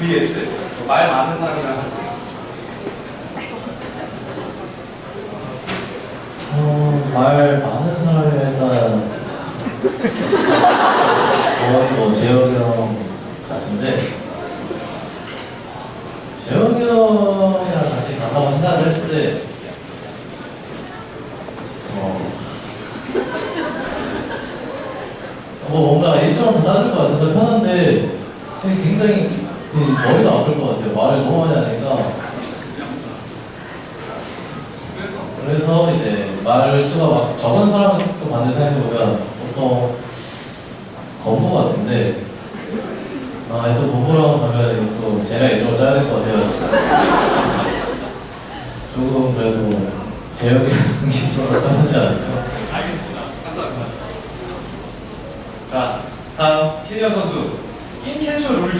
vs 말 많은 사람이랑 할 때. 어, 말 많은 사람이 일단 거의 뭐 재혁이 형 같은데 재혁이 형이랑 같이 간다고 생각을 했을 때 어, 뭐 뭔가 일처럼 짜줄 것 같아서 편한데 굉장히 그 머리가 아플 것 같아요 말을 너무 많이 하니까 그래서 이제 말 수가 막 적은 사람을 또 반대 생각해보면 보통 거부 같은데 아, 또 거부라고 하면 또 제가 일정을 짜야 될 것 같아요. 조금 그래도 제역이 좀더 편하지 않을까. 알겠습니다. 자, 다음 키니어 선수.